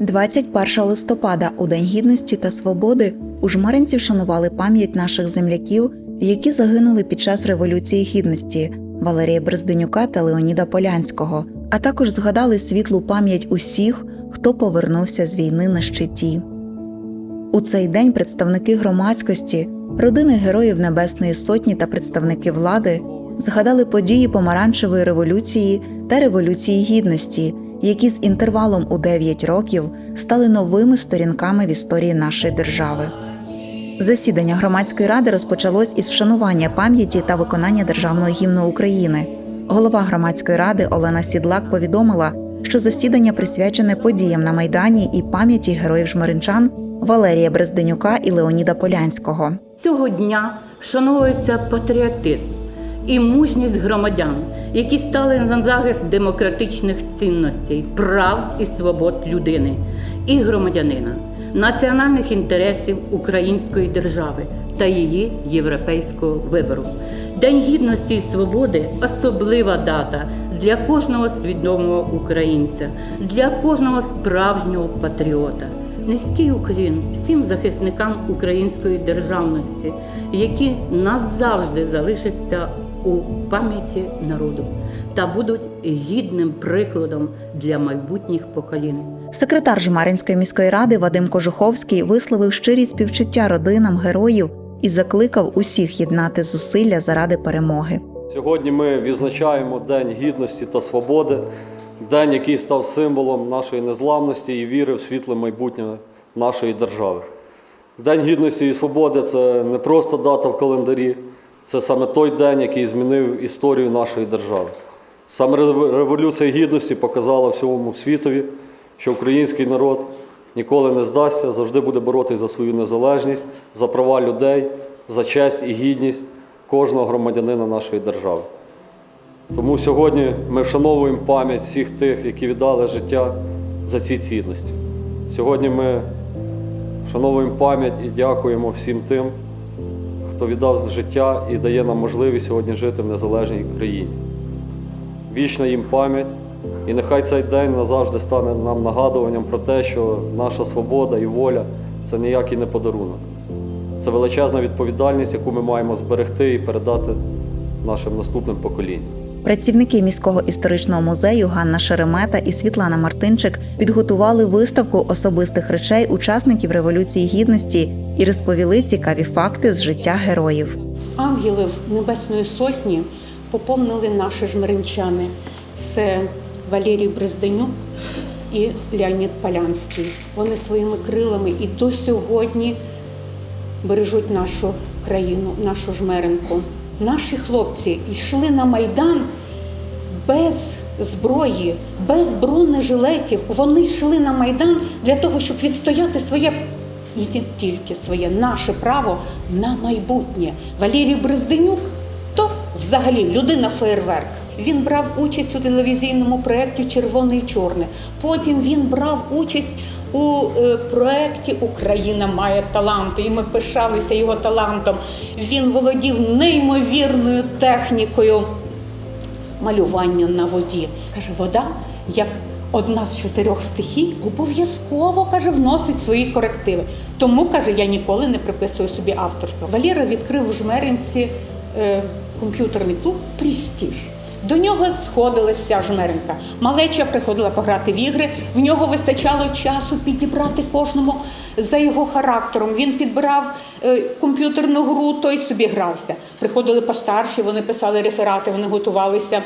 21 листопада, у День Гідності та Свободи, у Жмаринці вшанували пам'ять наших земляків, які загинули під час Революції Гідності Валерія Берзденюка та Леоніда Полянського, а також згадали світлу пам'ять усіх, хто повернувся з війни на щиті. У цей день представники громадськості, родини Героїв Небесної Сотні та представники влади згадали події помаранчевої революції та Революції Гідності, які з інтервалом у 9 років стали новими сторінками в історії нашої держави. Засідання громадської ради розпочалось із вшанування пам'яті та виконання державного гімну України. Голова громадської ради Олена Сідлак повідомила, що засідання присвячене подіям на майдані і пам'яті героїв жмеринчан Валерія Брезденюка і Леоніда Полянського. Цього дня вшановується патріотизм і мужність громадян, які стали на захист демократичних цінностей, прав і свобод людини і громадянина, національних інтересів української держави та її європейського вибору. День гідності і свободи особлива дата для кожного свідомого українця, для кожного справжнього патріота. Низький уклін всім захисникам української державності, які назавжди залишаться у пам'яті народу та будуть гідним прикладом для майбутніх поколінь. Секретар Жмаринської міської ради Вадим Кожуховський висловив щирі співчуття родинам героїв і закликав усіх єднати зусилля заради перемоги. Сьогодні ми відзначаємо День гідності та свободи, день, який став символом нашої незламності і віри в світле майбутнє нашої держави. День гідності і свободи це не просто дата в календарі, це саме той день, який змінив історію нашої держави. Саме Революція Гідності показала всьому світові, що український народ ніколи не здасться, завжди буде боротися за свою незалежність, за права людей, за честь і гідність кожного громадянина нашої держави. Тому сьогодні ми вшановуємо пам'ять всіх тих, які віддали життя за ці цінності. Сьогодні ми вшановуємо пам'ять і дякуємо всім тим, хто віддав життя і дає нам можливість сьогодні жити в незалежній країні. Вічна їм пам'ять, і нехай цей день назавжди стане нам нагадуванням про те, що наша свобода і воля це ніякий не подарунок. Це величезна відповідальність, яку ми маємо зберегти і передати нашим наступним поколінням. Працівники міського історичного музею Ганна Шеремета і Світлана Мартинчик підготували виставку особистих речей учасників Революції Гідності і розповіли цікаві факти з життя героїв. Ангелів Небесної Сотні поповнили наші жмеринчани. Це Валерій Брезденюк і Леонід Полянський. Вони своїми крилами і до сьогодні бережуть нашу країну, нашу жмеринку. Наші хлопці йшли на Майдан без зброї, без бронежилетів. Вони йшли на Майдан для того, щоб відстояти своє і не тільки своє, наше право на майбутнє. Валерій Брезденюк то взагалі людина феєрверк. Він брав участь у телевізійному проєкті Червоне і чорне. Потім він брав участь у е, проєкті Україна має таланти, і ми пишалися його талантом. Він володів неймовірною технікою малювання на воді. Каже, вода як одна з чотирьох стихій обов'язково каже, вносить свої корективи. Тому каже, я ніколи не приписую собі авторство. Валера відкрив у жмеринці е, комп'ютерний клуб Престіж. До нього сходилась вся жмеринка. Малеча приходила пограти в ігри. В нього вистачало часу підібрати кожному за його характером. Він підбирав е, комп'ютерну гру, той собі грався. Приходили постарші, вони писали реферати, вони готувалися.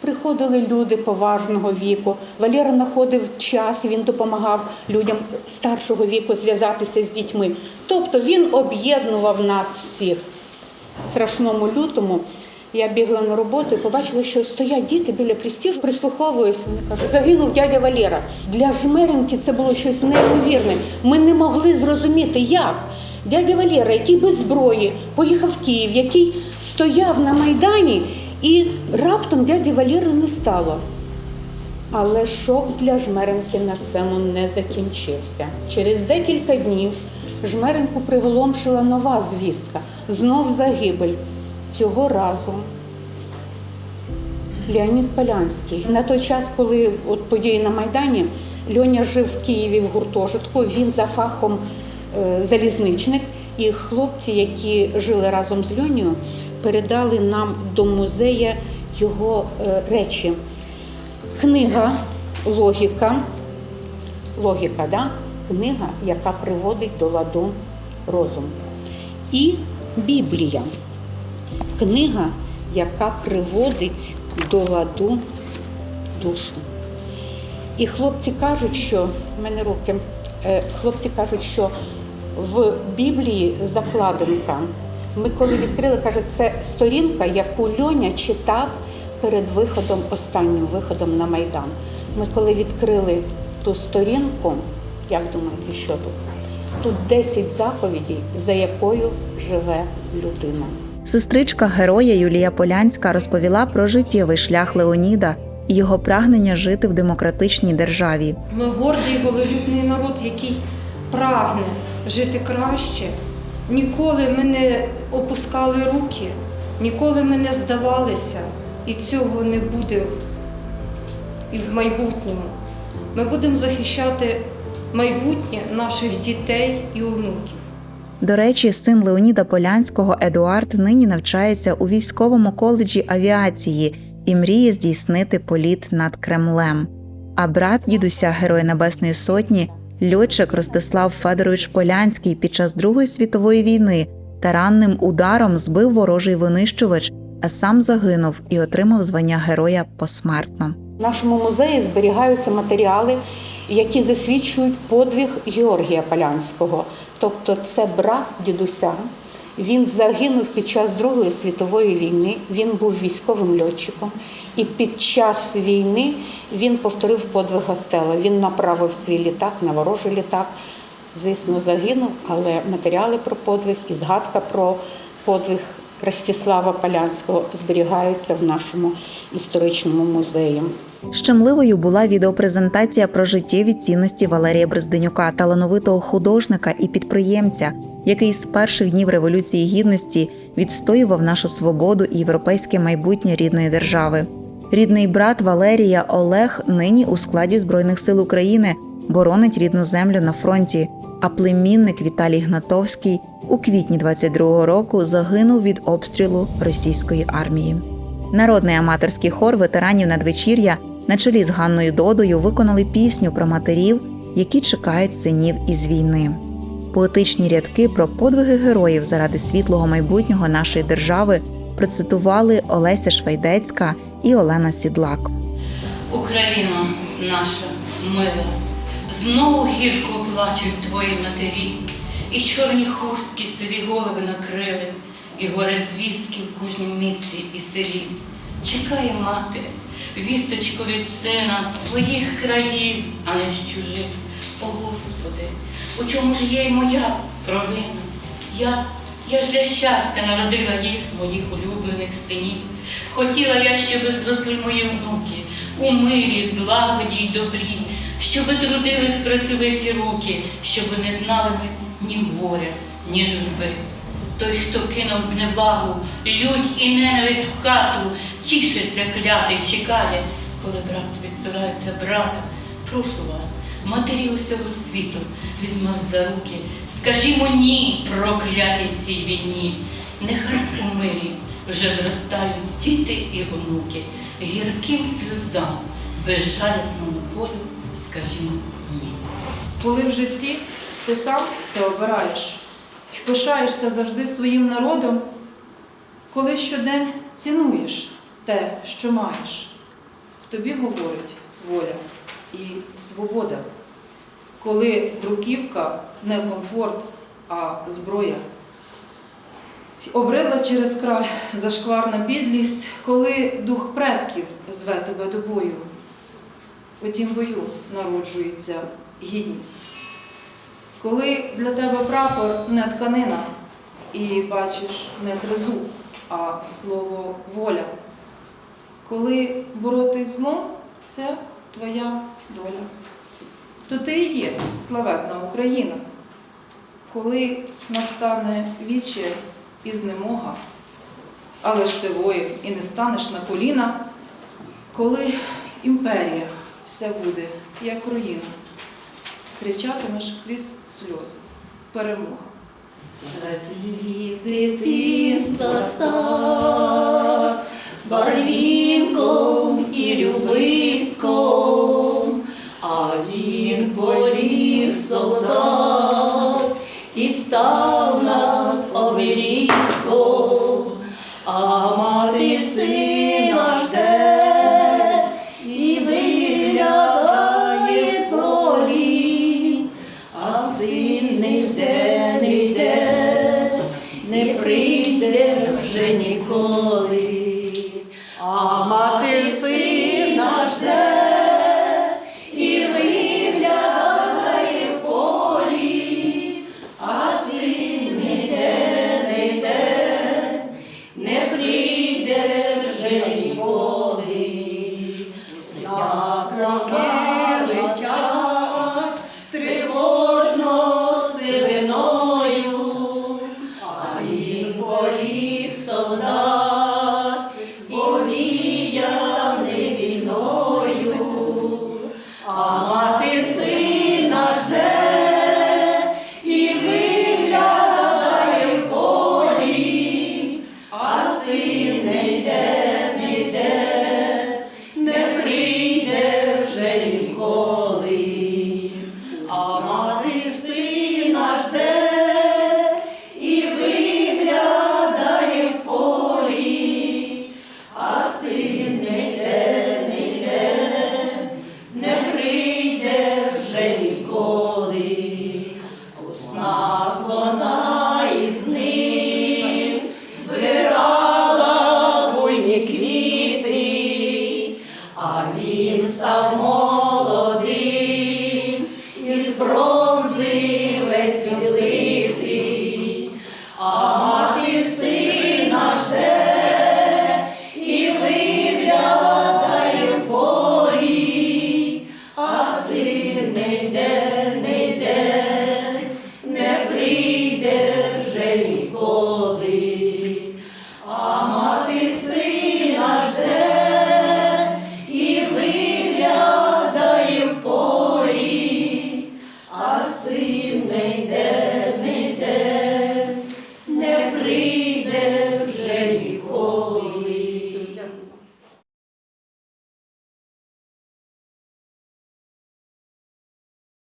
Приходили люди поважного віку. Валера знаходив час, він допомагав людям старшого віку зв'язатися з дітьми. Тобто він об'єднував нас всіх. Страшному лютому я бігла на роботу і побачила, що стоять діти біля престижу, прислуховуюсь. Вони кажуть, загинув дядя Валера. Для жмеренки це було щось неймовірне. Ми не могли зрозуміти, як. Дядя Валера, який без зброї, поїхав в Київ, який стояв на Майдані, і раптом дяді Валери не стало. Але шок для жмеренки на цьому не закінчився. Через декілька днів жмеренку приголомшила нова звістка. Знов загибель. Цього разу Леонід Полянський. На той час, коли от події на Майдані, Льоня жив в Києві в гуртожитку. Він за фахом е, залізничник. І хлопці, які жили разом з Льонію, передали нам до музею його е, речі. Книга Логіка. Логіка, да? книга, яка приводить до ладу розум. І Біблія. Книга, яка приводить до ладу душу. І хлопці кажуть, що в мене руки, е, хлопці кажуть, що в Біблії закладинка. Ми коли відкрили, каже, це сторінка, яку Льоня читав перед виходом, останнім виходом на Майдан. Ми коли відкрили ту сторінку, як думаєте, що тут? Тут 10 заповідей, за якою живе людина. Сестричка героя Юлія Полянська розповіла про життєвий шлях Леоніда і його прагнення жити в демократичній державі. Ми гордий волелюбний народ, який прагне жити краще. Ніколи ми не опускали руки, ніколи ми не здавалися, і цього не буде і в майбутньому. Ми будемо захищати майбутнє наших дітей і онуків. До речі, син Леоніда Полянського Едуард нині навчається у військовому коледжі авіації і мріє здійснити політ над Кремлем. А брат дідуся Героя Небесної Сотні, льотчик Ростислав Федорович Полянський під час Другої світової війни таранним ударом збив ворожий винищувач, а сам загинув і отримав звання героя посмертно. В нашому музеї зберігаються матеріали, які засвідчують подвиг Георгія Полянського. Тобто це брат дідуся. Він загинув під час Другої світової війни. Він був військовим льотчиком. І під час війни він повторив подвиг Гастела. Він направив свій літак на ворожий літак. Звісно, загинув, але матеріали про подвиг і згадка про подвиг Ростислава Полянського зберігаються в нашому історичному музеї. Щемливою була відеопрезентація про життєві цінності Валерія Брезденюка, талановитого художника і підприємця, який з перших днів Революції Гідності відстоював нашу свободу і європейське майбутнє рідної держави. Рідний брат Валерія Олег нині у складі Збройних сил України боронить рідну землю на фронті. А племінник Віталій Гнатовський у квітні 22-го року загинув від обстрілу російської армії. Народний аматорський хор ветеранів надвечір'я на чолі з Ганною Додою виконали пісню про матерів, які чекають синів із війни. Поетичні рядки про подвиги героїв заради світлого майбутнього нашої держави процитували Олеся Швайдецька і Олена Сідлак. Україна наша мила, знову гірко плачуть твої матері, і чорні хустки сиві голови накрили, і горе звістки в кожнім місці і селі. Чекає мати, вісточку від сина своїх країв, а не з чужих. О Господи, у чому ж є й моя провина? Я, я ж для щастя народила їх, моїх улюблених синів. Хотіла я, щоб зросли мої внуки у мирі, злагоді й добрі, щоб трудились працьовиті руки, щоб не знали ми ні горя, ні журби. Той, хто кинув зневагу, лють і ненависть в хату, тішиться клятий, чекає, коли брат відсурається брата. Прошу вас, матері усього світу, візьмав за руки, скажімо ні проклятій цій війні. Нехай у мирі вже зростають діти і онуки, гірким сльозам, безжалісному болю, скажімо ні. Коли в житті ти сам все обираєш і пишаєшся завжди своїм народом, коли щодень цінуєш те, що маєш, тобі говорить воля і свобода. Коли бруківка не комфорт, а зброя. Обридла через край зашкварна підлість, коли дух предків зве тебе до бою. У тім бою народжується гідність. Коли для тебе прапор не тканина, і бачиш не тризу, а слово воля. Коли боротись злом це твоя доля. То ти і є славетна Україна. Коли настане віче і знемога, але ж ти воїн і не станеш на коліна, коли імперія вся буде як руїна. Кричатимеш крізь сльози. Перемога. Зацвів дитинства стар, барвінком і любистком, а він поліг солдат і став на